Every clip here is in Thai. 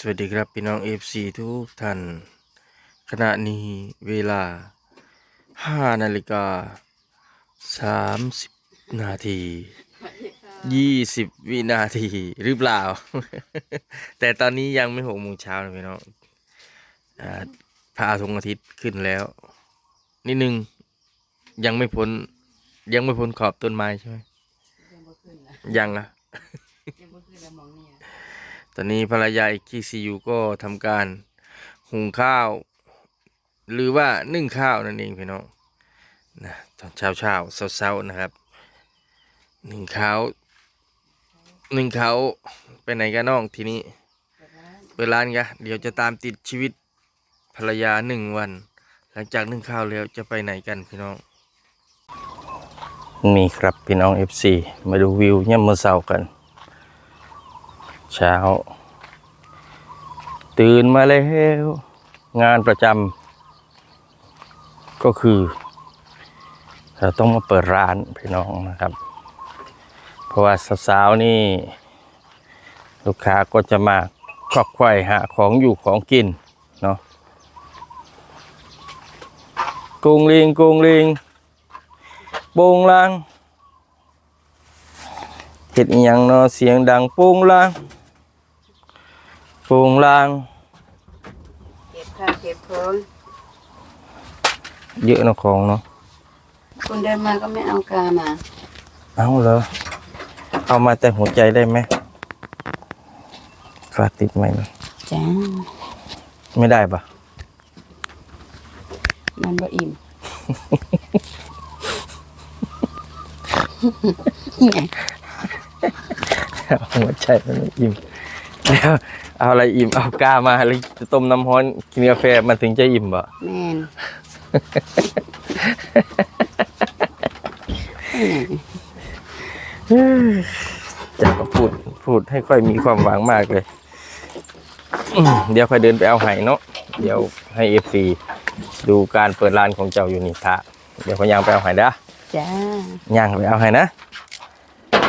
สวัสดีครับพี่น้อง FC ทุกท่าน ขณะนี้เวลา 5 นาฬิกา 30 นาที 20 วินาที หรือเปล่า แต่ตอนนี้ยังไม่หกโมงเช้านะพี่น้องอ่าพระอาทิตย์อาทิตย์ขึ้นแล้ว นิดนึง ยังไม่พ้น ยังไม่พ้นขอบต้นไม้ใช่ไหมยังบ่ขึ้นนะยังนะยังบ่ขึ้นแล้วมองเนี่ยต อนนี้ภรรยาอีกที่ซียูก็ทำการหุงข้าว หรือว่านึ่งข้าวนั่นเองพี่น้องนะตอนเช้าเช้าเช้าๆนะครับหนึ่งข้าวหนึ่งข้าวไปไหนกันน้องทีนี้เปิดร้านเปิดร้านกะเดี๋ยวจะตามติดชีวิตภรรยาหนึ่งวัน หลังจากนึ่งข้าวแล้วจะไปไหนกันพี่น้องนี่ครับพี่น้อง FC มาดูวิวเนี่ยามมื่อเช้ากัน เช้า ตื่นมาแล้วงานประจำก็คือ เราต้องมาเปิดร้านพี่น้องนะครับ เพราะว่าสาวๆนี่ ลูกค้าก็จะมาควักไข่หาของอยู่ของกินเนาะกุงลิงกุงลิงโปงลางเห็ดอิหยังเนาะเสียงดังโปงลาง โปงลาง เก็บค่ะเก็บของเยอะเนาะของเนาะคุณเดินมาก็ไม่เอากามา เอาเหรอเอามาแต่หัวใจได้ไหมฝากติดไหมนะจ้า ไม่ได้ปะมันบ่อิ่มเอาหัวใจมันไม่อิ่ม แล้วเอาอะไรอิ่มเอากามาแล้วจะต้มน้ำร้อนกินกาแฟมันถึงจะอิ่มบ่แม่นจะมาพูดพูดให้ค่อยมีความหวังมากเลยอืมเดี๋ยวค่อยเดินไปเอาไห้เนาะเดี๋ยวให้เอฟซีดูการเปิดร้านของเจ้าอยู่นี่ทะเดี๋ยวพยางไปเอาไห้เด้อจ้าย่างไปเอาไห้นะ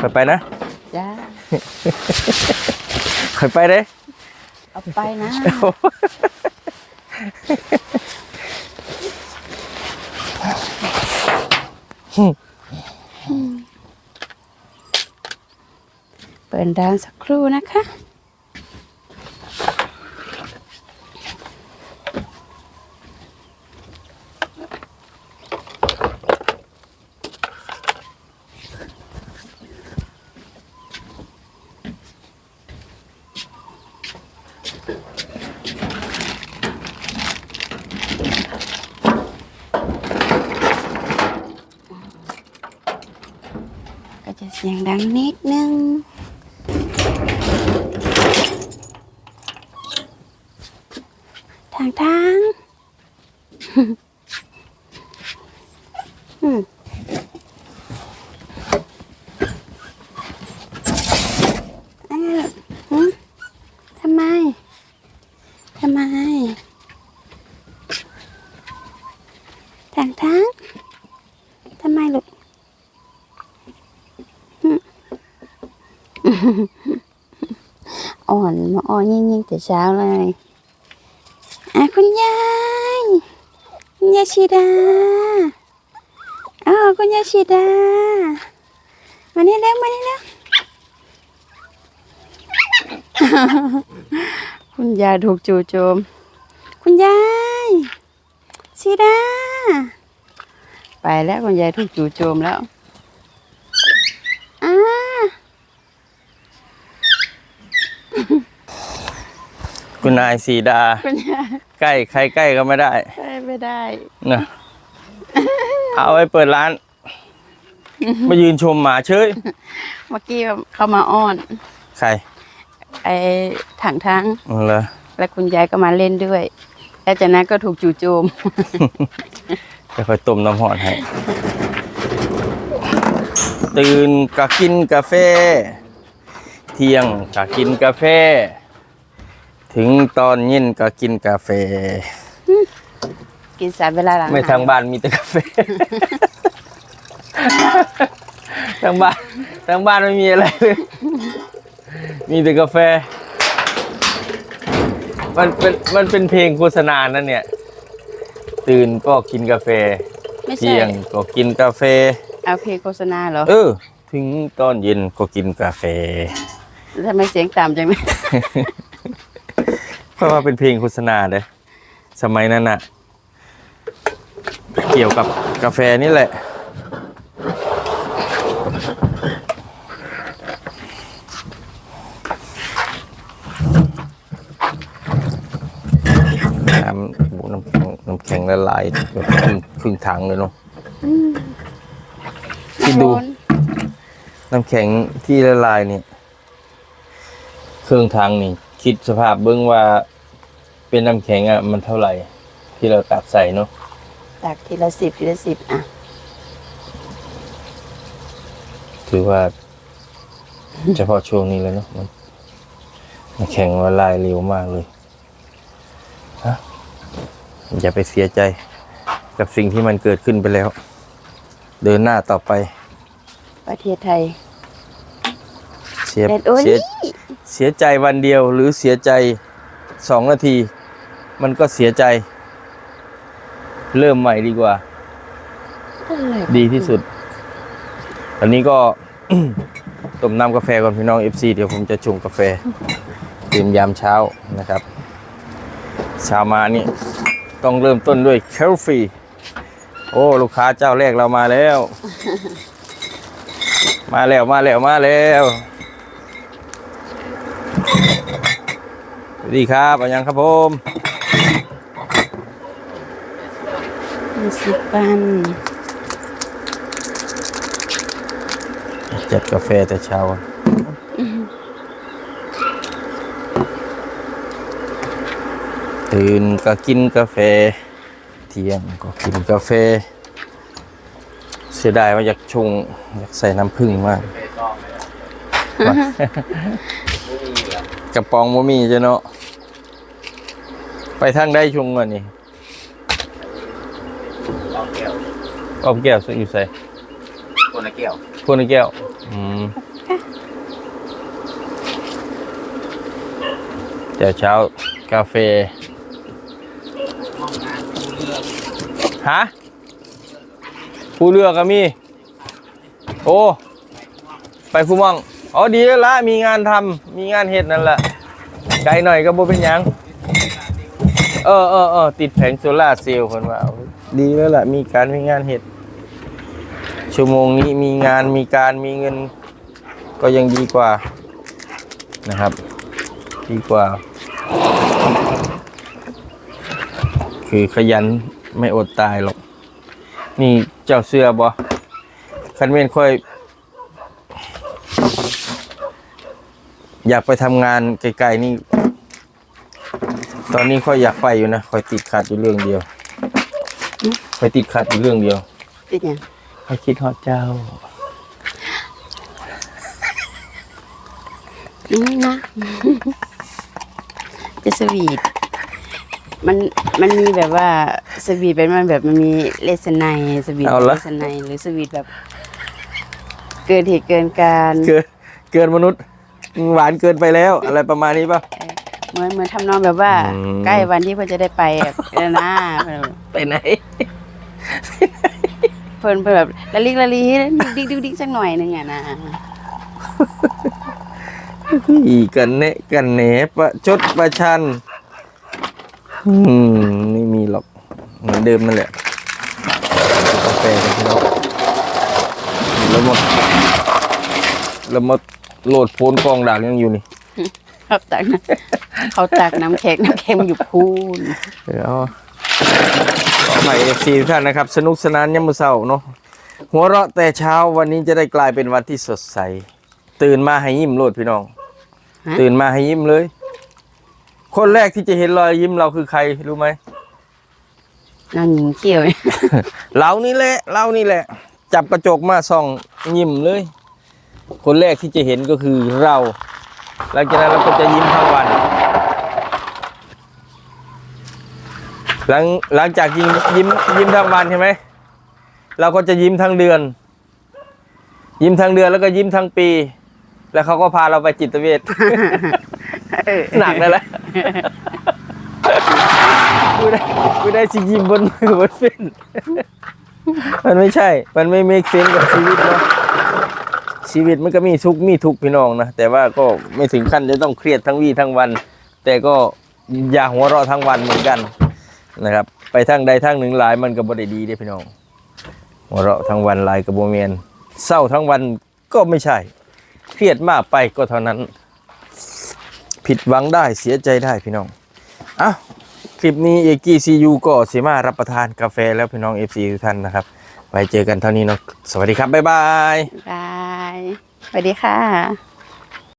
ค่อยไปนะ จ้า ค่อยไปเด้เอาไปนะเปิดร้านสักครู่นะคะ ก็จะเสียงดังนิดนึงทางทาง อืมอันนี้หืมทำไม ทำไม ทางทางทำไมลูก อ่อนมาอ่อนยิ่งยิ่งแต่เช้าเลยอะคุณยายคุณยายชีดาอ้าวคุณยายชีดามานี่เร็วมานี่เร็วคุณยายถูกจู่โจม คุณยายชีดาไปแล้วคุณยายถูกจู่โจมแล้วอ้า คุณนายสีดา คุณยายใกล้ใครใกล้ก็ไม่ได้ไปไม่ได้นะเอาไว้เปิดร้าน มายืนชมหมาเฉยเมื่อกี้เขามาอ้อนใครไอ้ถังทั้งอ๋อเหรอและคุณยายก็มาเล่นด้วย แล้วจากนั้นก็ถูกจู่โจม เดี๋ยวค่อยต้มน้ำหอดให้ ตื่นก็กินกาแฟ เที่ยงก็กินกาแฟ ถึงตอนเย็นก็กินกาแฟ กินสายเวลาหลังไม่ทางบ้านมีแต่กาแฟ ทางบ้านทางบ้านไม่มีอะไรเลย มีแต่กาแฟ มันเป็นมันเป็นเพลงโฆษณานั่นเนี่ย ตื่นก็กินกาแฟไม่ใช่เที่ยงก็กินกาแฟ เอาเพลงโฆษณาเหรอเออ ถึงตอนเย็นก็กินกาแฟ ทำไมเสียงต่ำจังเลย เพราะว่าเป็นเพลงโฆษณาเด้อสมัยนั้นน่ะ เกี่ยวกับกาแฟนี่แหละ น้ำโอ้น้ำแข็งน้ำแข็งละลายแบบครึ่งครึ่งถังเลยเนาะคิดดูนน้ำแข็งที่ละลายเนี่ยเครื่องทางนี่ คิดสภาพเบิ้งว่าเป็นน้ำแข็งอะมันเท่าไหร่ ที่เราตักใส่เนาะตักทีละสิบทีละสิบอะ ถือว่า เฉพาะช่วงนี้เลยเนาะมันน้ำแข็งละลายเร็วมากเลยฮะอย่าไปเสียใจกับสิ่งที่มันเกิดขึ้นไปแล้ว เดินหน้าต่อไป ประเทศไทย เสียเด็ดโอ้ย เสีย เสียใจวันเดียวหรือเสียใจสองนาที มันก็เสียใจ เริ่มใหม่ดีกว่าอะไรดีที่สุดตอนนี้ก็ ต้มน้ำกาแฟก่อนพี่น้อง FC เดี๋ยวผมจะชงกาแฟดื่มยามเช้านะครับเช้ามานี่ต้องเริ่มต้นด้วยเคลฟรีโอ้ ลูกค้าเจ้าแรกเรามาแล้ว มาแล้วมาแล้วมาแล้ว สวัสดีครับอันยังครับผมยี่สิบปันจัดกาแฟแต่เช้าอะตื่นก็กินกาแฟ เที่ยงก็กินกาแฟ เสียดายว่าอยากชง อยากใส่น้ำผึ้งมากว่ะก ระป๋องบ่มีจ้ะเนาะไปทางได้ชงก่อนนี่ออมแก้วอยู่ใส่คนละแก้วคนในแก้วอืมเดี๋ยวเช้ากาแฟฮะผู้เลือกก็มี โอ้ ไปผู้มอง อ๋อดีแล้วละมีงานทำมีงานเห็ดนั่นแหละไกลหน่อยก็บ่เป็นหยังเออเออเออติดแผงโซล่าเซลล์คนว่าดีแล้วล่ะ มีการมีงานเห็ด ชั่วโมงนี้มีงานมีการมีเงิน ก็ยังดีกว่านะครับ ดีกว่า คือขยันไม่อดตายหรอก นี่เจ้าเสื้อบอคันเมนค่อย อยากไปทำงานไกลๆนี่ ตอนนี้ค่อยอยากไปอยู่นะค่อยติดขัดอยู่เรื่องเดียวค่อยติดขัดอยู่เรื่องเดียวติดยังค่อยคิดฮอดเจ้านี่นะจะสวีทมันมันมีแบบว่าสวีทเป็นมันแบบมันมีเลสไนยสวีทเอาละเลสไนยหรือสวีทแบบ เกินเหตุเกินการเกินเกินมนุษย์ หวานเกินไปแล้ว อะไรประมาณนี้ป่ะ เหมือนเหมือนทำนองแบบว่า อืม ใกล้วันที่เพื่อนจะได้ไปแบบเออนะไปไหน เพิ่นเพิ่นแบบละลิกละลีดิ๊กดิ๊กดิ๊กสักหน่อยหนึงอะนะอีกันเนะกันเนประชดประชันอืมไม่มีหรอก เหมือนเดิมนั่นแหละกาแฟกันพี่น้องแล้วหมดแล้วหมด โหลดโพนกองด่างยังอยู่นี่เขาตักน้ำเขาตักน้ำแข็งน้ำแข็งมันอยู่พูนเดี๋ยวขอใหม่เอฟซีทุกท่านนะครับ สนุกสนานยามมื้อเช้าเนาะหัวเราะแต่เช้าวันนี้จะได้กลายเป็นวันที่สดใส ตื่นมาให้ยิ้มโลดพี่น้อง ตื่นมาให้ยิ้มเลย คนแรกที่จะเห็นรอยยิ้มเราคือใครรู้ไหมนอนหญิงเกี่ยวเรานี่แหละเรานี่แหละ จับกระจกมาส่องยิ้มเลย คนแรกที่จะเห็นก็คือเรา หลังจากนั้นเราก็จะยิ้มทั้งวัน หลังหลังจากยิ้มยิ้มยิ้มทั้งวันใช่ไหมเราก็จะยิ้มทั้งเดือน ยิ้มทั้งเดือนแล้วก็ยิ้มทั้งปี แล้วเขาก็พาเราไปจิตเวชหนักนั่นแหละกูได้กูได้สิยิ้มบนมือบนเฟ้นมันไม่ใช่ มันไม่เมคเซนกับชีวิตเนาะ ชีวิตมันก็มีทุกมีทุกพี่น้องนะแต่ว่าก็ไม่ถึงขั้นจะต้องเครียดทั้งวี่ทั้งวัน แต่ก็อย่าหัวเราะทั้งวันเหมือนกันนะครับ ไปทางใดทางหนึ่งหลายมันก็บ่ได้ดีเด้พี่น้อง หัวเราะทั้งวันหลายกับโบเมียนเศร้าทั้งวันก็ไม่ใช่ เครียดมากไปก็เท่านั้น ผิดหวังได้เสียใจได้พี่น้องอะคลิปนี้เอกี้ซียูก็สีมารับประทานกาแฟแล้วพี่น้องเอฟซีทุกท่านนะครับไปเจอกันเท่านี้เนาะสวัสดีครับ บ๊ายบายบาย สวัสดีค่ะ